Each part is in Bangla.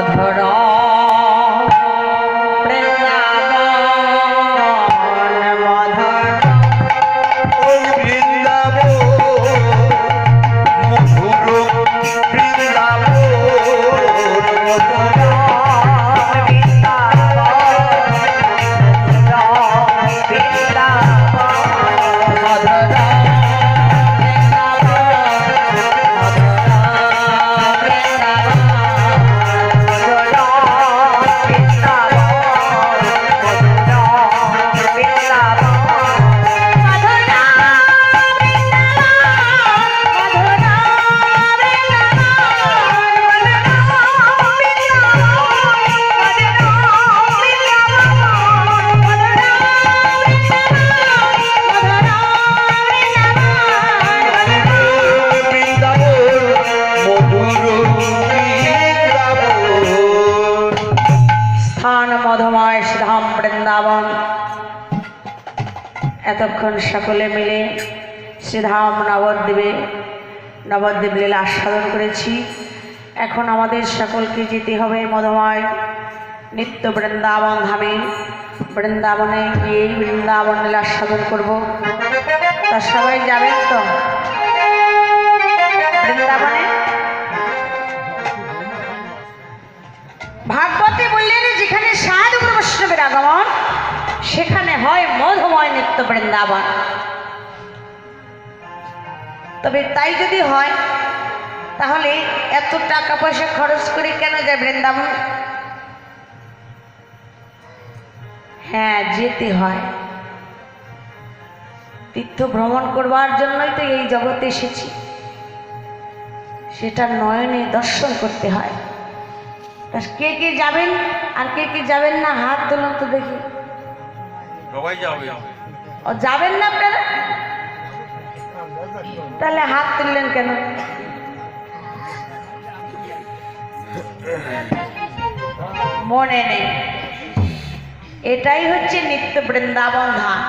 মধুর আমাদের সকলকে যেতে হবে মধুময় নিত্য বৃন্দাবন ধামে। বৃন্দাবনে গিয়ে বৃন্দাবন লীলা আস্বাদন করব। তা সবাই যাবেন তো? বৃন্দাবনে? ভাগবতী বললেন, যেখানে সাধু বৈষ্ণবের আগমন, সেখানে হয় মধুময় নিত্য বৃন্দাবন। তবে তাই যদি হয় তাহলে এত টাকা পয়সা খরচ করে কেন যায় বৃন্দাবন? হ্যাঁ যেতে হয়। তীর্থ ভ্রমণ করবার জন্যই তো এই জগতে এসেছি। সেটা নয়নে দর্শন করতে হয়। তা কে কে যাবেন আর কে কে যাবেন না হাত তুলুন তো দেখি। সবাই যাবে। ও যাবেন না আপনারা? তাহলে হাত তুললেন কেন? মনে নেই। এটাই হচ্ছে নিত্য বৃন্দাবন ধাম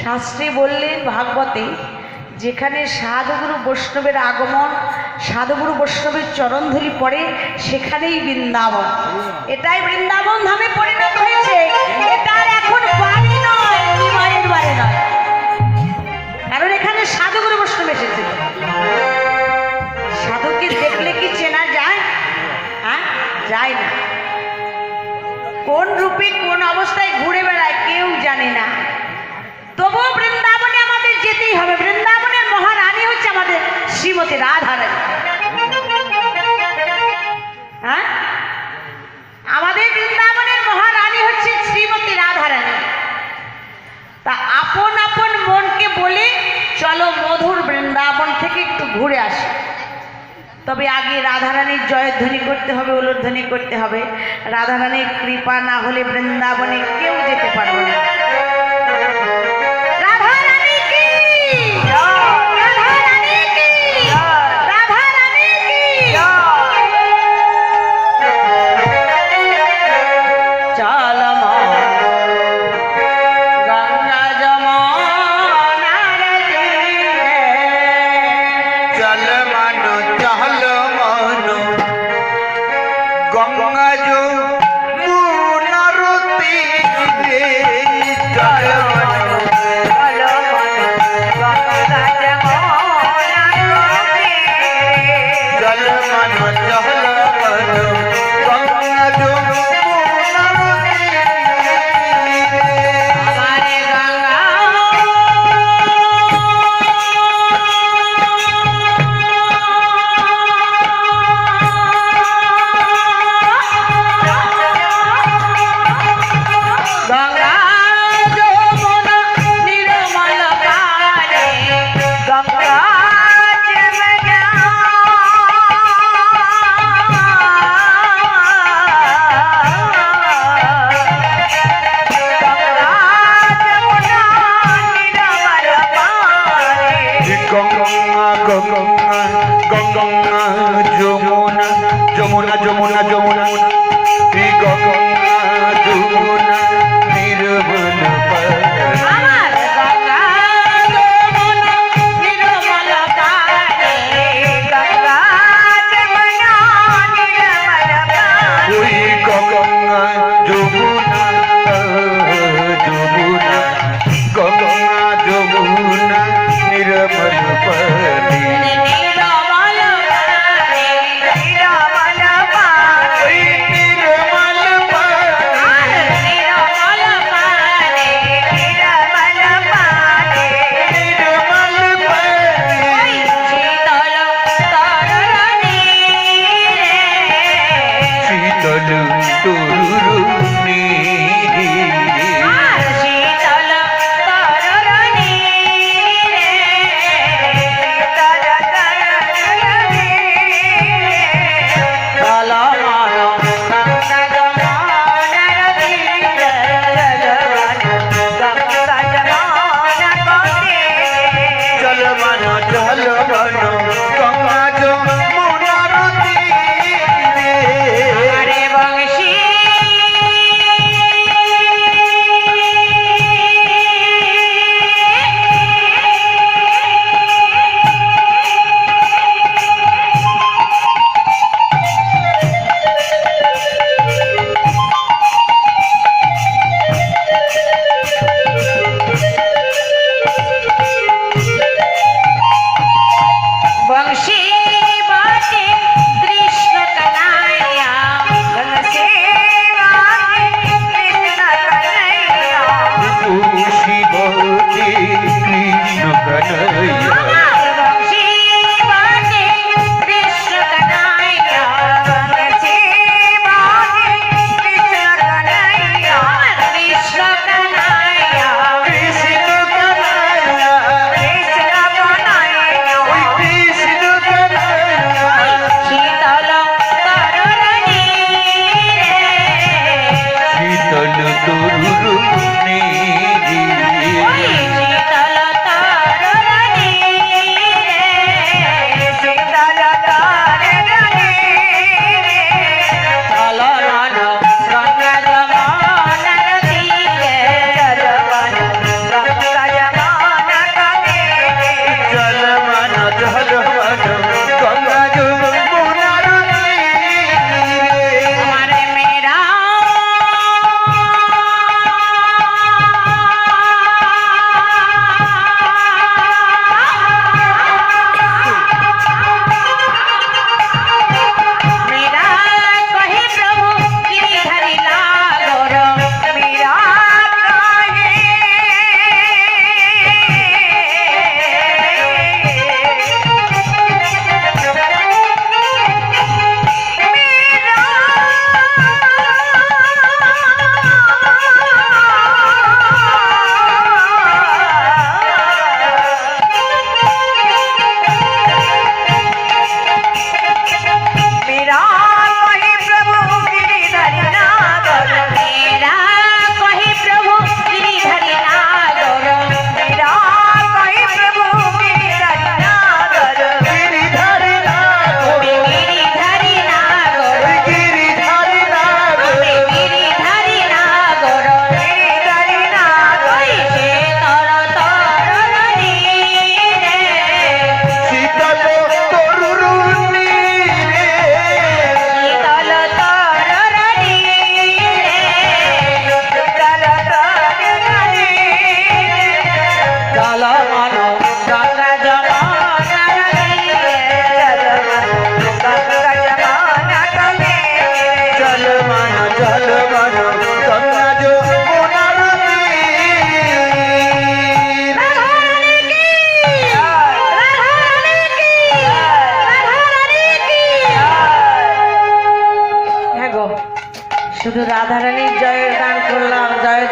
শাস্ত্রী বললেন ভাগবতে, যেখানে সাধুগুরু বৈষ্ণবের আগমন, সাধুগুরু বৈষ্ণবের চরণধুলি পড়ে, সেখানেই বৃন্দাবন। এটাই বৃন্দাবন ধামে পরিণত হয়েছে। কারণ এখানে সাধুগুরু বৈষ্ণব এসেছিল। যায় না। কোন রূপে, কোন অবস্থায় ঘুরে বেড়ায় কেউ জানে না। তবুও বৃন্দাবনে আমাদের যেতেই হবে। বৃন্দাবনের মহারানী হচ্ছে আমাদের শ্রীমতী রাধারানী হ্যাঁ? আমাদের বৃন্দাবনের মহারানী হচ্ছে শ্রীমতী রাধারানী তা আপন আপন মনকে বলে, চলো মধুর বৃন্দাবন থেকে একটু ঘুরে আসি। তবে আগে রাধারানীর জয়ধ্বনি করতে হবে উলোধ্বনি করতে হবে। রাধারানীর কৃপা না হলে বৃন্দাবনে কেউ যেতে পারবে না।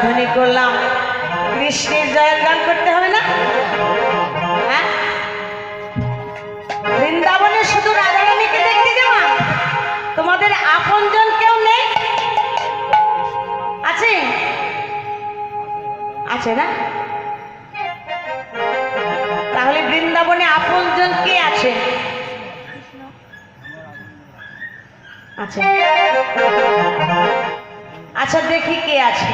ধ্বনি করলাম। কৃষ্ণের জয়ের গান করতে হবে না? হ্যাঁ? বৃন্দাবনে শুধু রাধারানীকে দেখতে যাওয়া? তোমাদের আপনজন কেউ নেই? আছে? আছে না? তাহলে বৃন্দাবনে আপনজন কে আছে? আচ্ছা আচ্ছা দেখি কে আছে।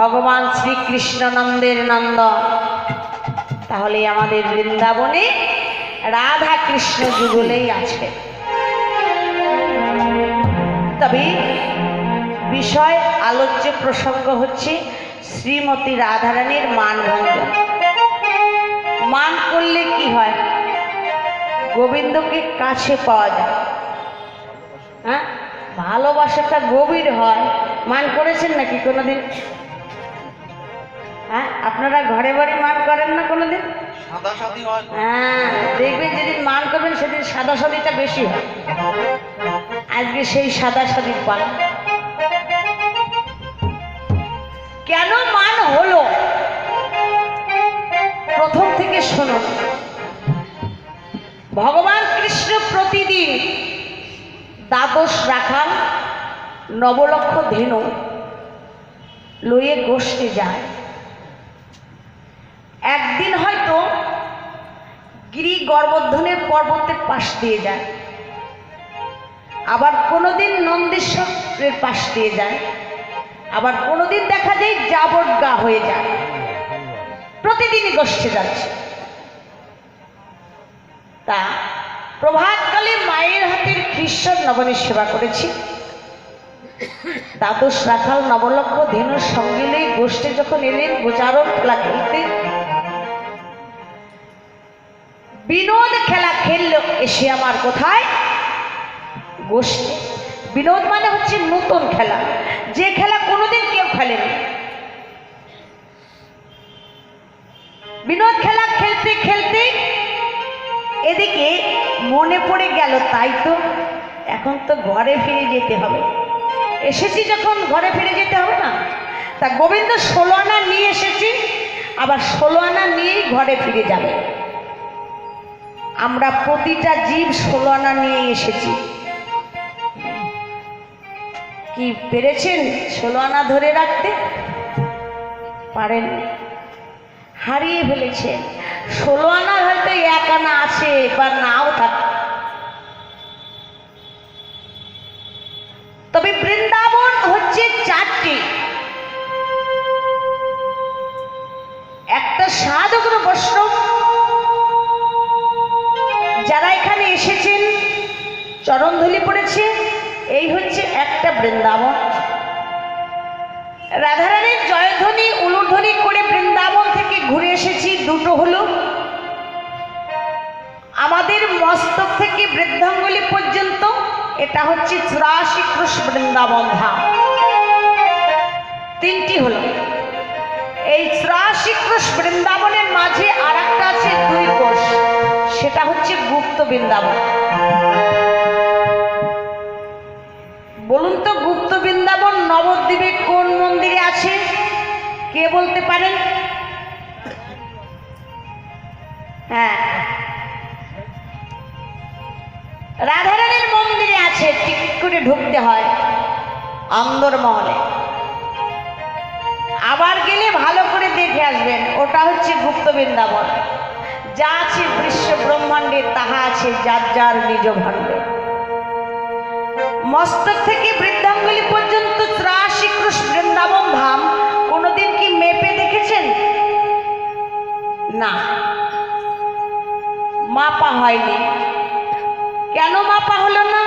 ভগবান শ্রীকৃষ্ণ নন্দের নন্দ। তাহলে আমাদের বৃন্দাবনে রাধা কৃষ্ণ যুগলেই আছে। তবে বিষয় আলোচ্য প্রসঙ্গ হচ্ছে শ্রীমতী রাধারানীর মান মান করলে কি হয়? গোবিন্দকে কাছে পাওয়া যায়। হ্যাঁ? ভালোবাসাটা গভীর হয়। মান করেছেন নাকি কোনোদিন? হ্যাঁ আপনারা ঘরে বাড়ি মান করেন না কোনোদিন? সাদা সাদি হয়। হ্যাঁ দেখবেন যেদিন মান করবেন সেদিন সাদা সাদিটা বেশি হয়। আজকে সেই সাদা সাদির পালা কেন মান হলো? প্রথম থেকে শোনো ভগবান কৃষ্ণ প্রতিদিন দ্বাদশ রাখাল নবলক্ষ ধেনু লইয়ে গোষ্ঠী যায়। একদিন হয়তো গিরি গর্বর্ধনের পর্বতের পাশ দিয়ে যায়। আবার কোনোদিন নন্দেশ্বরের পাশ দিয়ে যায়। আবার কোনোদিন দেখা যায় যাবটগা হয়ে যায়। প্রতিদিনই গোষ্ঠে যাচ্ছে। তা প্রভাতকালে মায়ের হাতের খ্রিস্টান নবনের সেবা করেছি। দ্বাদশ রাখাল নবলক্ষ ধেনুর সঙ্গে গোষ্ঠে যখন এলেন, গোচারণ খেলা বিনোদ খেলা খেললো এসে আমার কোথায়? গোষ্ঠী বিনোদ মানে হচ্ছে নতুন খেলা। যে খেলা কোনোদিন কেউ খেলেনি। বিনোদ খেলা খেলতে খেলতে এদিকে মনে পড়ে গেল, তাই তো এখন তো ঘরে ফিরে যেতে হবে। এসেছি যখন ঘরে ফিরে যেতে হবে না? তা গোবিন্দ ষোলো আনা নিয়ে এসেছি, আবার ষোলো আনা নিয়েই ঘরে ফিরে যাবে। আমরা প্রতিটা জীব ষোলো আনা নিয়ে এসেছি। কি পেরেছেন ষোলো আনা ধরে রাখতে? পারেন। হারিয়ে ফেলেছেন। ষোলো আনা হয়তো এক আনা আছে বা নাও থাকে। তবে বৃন্দাবন হচ্ছে চারটি। একটা সাধক বৈষ্ণব এসেছেন। চরণধলি পড়েছে। এই হচ্ছে একটা বৃন্দাবন। রাধারানীর জয়ধ্বনি, উলুধ্বনি করে বৃন্দাবন থেকে ঘুরে এসেছি। দুটো হলো। আমাদের মস্তক থেকে বৃদ্ধাঙ্গলি পর্যন্ত, এটা হচ্ছে চুরাশি ক্রুশ বৃন্দাবন ধাম। তিনটি হলো। এই চুরাশি ক্রুশ বৃন্দাবনের মাঝে আর একটা আছে দুই সেটা হচ্ছে গুপ্ত বৃন্দাবন। বলুন তো, গুপ্ত বৃন্দাবন নবদ্বীপে কোন মন্দিরে আছে? কে বলতে পারেন? হ্যাঁ। রাধারানীর মন্দিরে আছে, টিকিট করে ঢুকতে হয় অন্দরমহলে আবার গেলে ভালো করে দেখে আসবেন, ওটা হচ্ছে গুপ্ত বৃন্দাবন। যা আছে বিশ্ব ব্রহ্মাণ্ডে তাহা আছে যার যার নিজ ভাণ্ডে। মস্তক থেকে বৃদ্ধাঙ্গুলি পর্যন্ত ত্রাসী কৃষ্ণ বৃন্দাবন ধাম কোনোদিন কি মেপে দেখেছেন? না। মাপা হয়নি। কেন মাপা হলো না?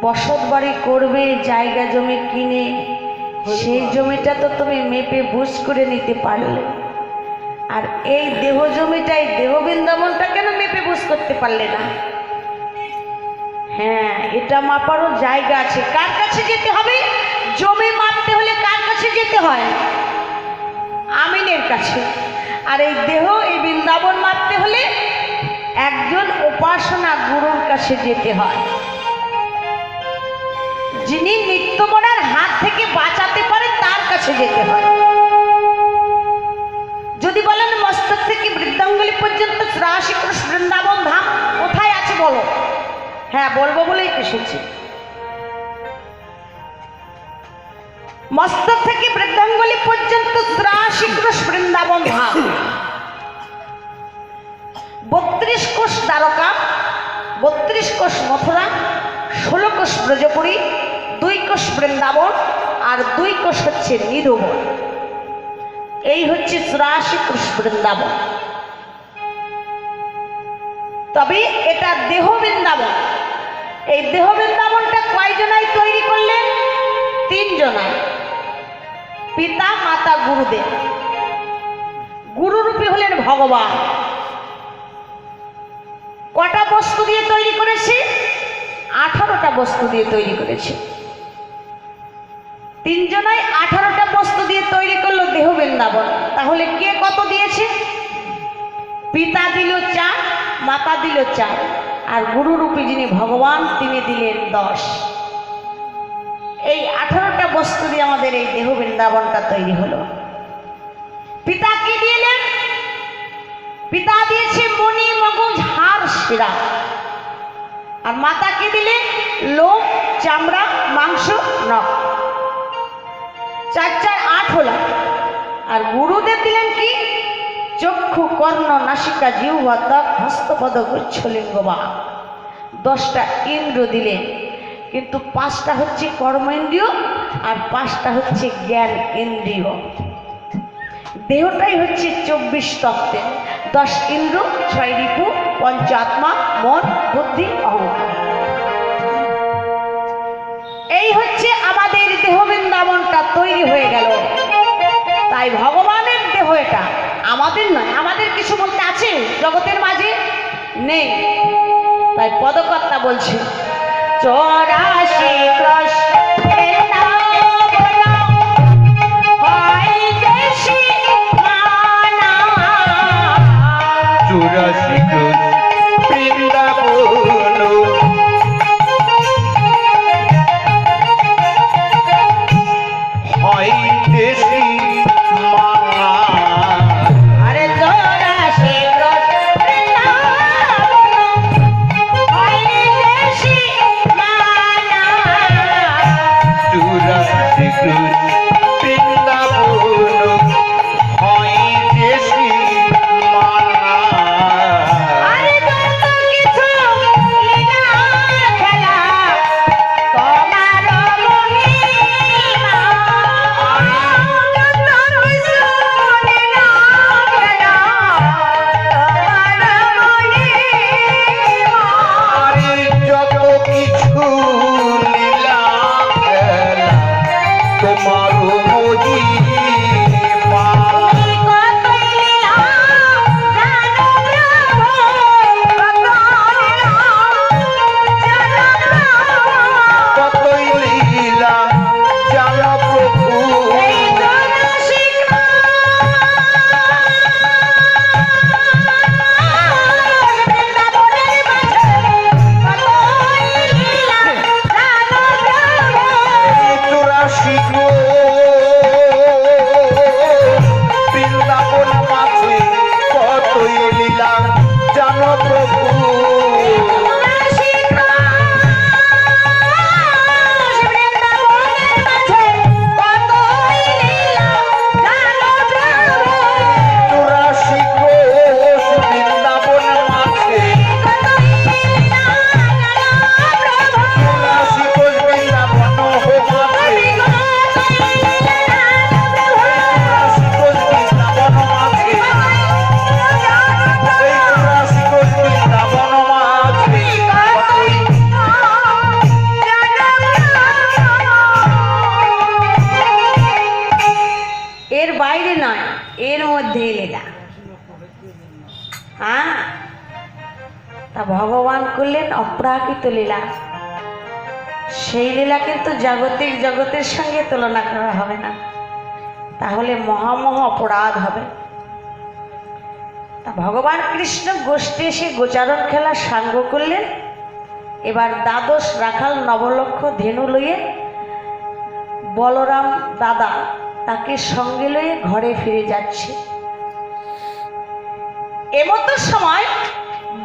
বসত বাড়ি করবে জায়গা জমি কিনে সেই জমিটা তো তুমি মেপে বুঝ করে নিতে পারলে। আর এই দেহ জমিটাই দেহ বৃন্দাবনটা কেন মেপে বুঝ করতে পারলে না? হ্যাঁ এটা মাপারও জায়গা আছে। কার কাছে যেতে হবে? জমি মাপতে হলে কার কাছে যেতে হয়? আমিনের কাছে। আর এই দেহ, এই বৃন্দাবন মাপতে হলে একজন উপাসনা গুরুর কাছে যেতে হয়। যিনি মৃত্যুমরার হাত থেকে বাঁচাতে পারে তার কাছে যেতে হয়। যদি বলেন মস্তক থেকে বৃদ্ধাঙ্গুলি পর্যন্ত রাশি কৃষ্ণ বৃন্দাবন ধাম কোথায় আছে বলো? হ্যাঁ বলব বলেই এসেছি। মস্তক থেকে বৃদ্ধাঙ্গুলি পর্যন্ত রাশি বৃন্দাবন ধাম। বত্রিশ কোষ দ্বারকা, বত্রিশ কোষ মথুরা, ষোলো কোষ ব্রজপুরী, দুই কোষ বৃন্দাবন আর দুই কোষ হচ্ছে নিরুবন এই হচ্ছে চুরাশি কোষ বৃন্দাবন। তবে এটা দেহ বৃন্দাবন। এই দেহ বৃন্দাবনটা কয়জনাই তৈরি করলেন? তিনজনাই। পিতা, মাতা, গুরুদেব। গুরুরূপী হলেন ভগবান। কটা বস্তু দিয়ে তৈরি করেছে? আঠারোটা বস্তু দিয়ে তৈরি করেছে। বৃন্দাবন তাহলে কে কত দিয়েছে? পিতা দিল চার, মাতা দিল চার। আর গুরুরূপী যিনি ভগবান, তিনি দিলেন দশ। এই আঠারোটা বস্তু দিয়ে আমাদের এই দেহ বৃন্দাবনটা তৈরি হলো। পিতা কি দিলেন? পিতা দিয়েছে মণি, মগজ হার শিরা। আর মাতাকে দিলেন? লোম, চামড়া, মাংস, নখ। চার চার, আট হলো। আর গুরুদেব দিলেন কি? চক্ষু কর্ণ নাসিকা জিহ্বা ত্বক হস্তপদ গুচ্ছলিঙ্গ বা দশটা ইন্দ্র দিলেন। কিন্তু পাঁচটা হচ্ছে কর্মেন্দ্রিয় আর পাঁচটা হচ্ছে জ্ঞান ইন্দ্রিয়। দেহটাই হচ্ছে চব্বিশ তত্ত্বের দশ ইন্দ্র, ছয় রিপু, পঞ্চ আত্মা, মন, বুদ্ধি, অহংকার। এই হচ্ছে আমাদের দেহ বৃন্দাবনটা তৈরি হয়ে গেল। তাই ভগবানের দেহ এটা। আমাদের নয়, আমাদের কিছু বলতে আছে? জগতের মাঝে? নেই। তাই পদকর্তা বলছে। চরাশি। চুরাশি হ্যাঁ তা ভগবান করলেন অপ্রাকৃত লীলা। সেই লীলা কিন্তু জাগতিক জগতের সঙ্গে তুলনা করা হবে না। তাহলে মহামহ অপরাধ হবে। তা ভগবান কৃষ্ণ গোষ্ঠী এসে গোচারণ খেলা সাঙ্গ করলেন। এবার দ্বাদশ রাখাল নবলক্ষ ধেনু লইয়ে বলরাম দাদা তাকে সঙ্গে লয়ে ঘরে ফিরে যাচ্ছে। এমতো সময়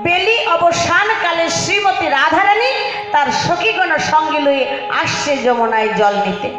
বেলি অবসানকালে শ্রীমতী রাধারানী তার সখীগণ সঙ্গে লয়ে আসছে যমুনায় জল নিতে।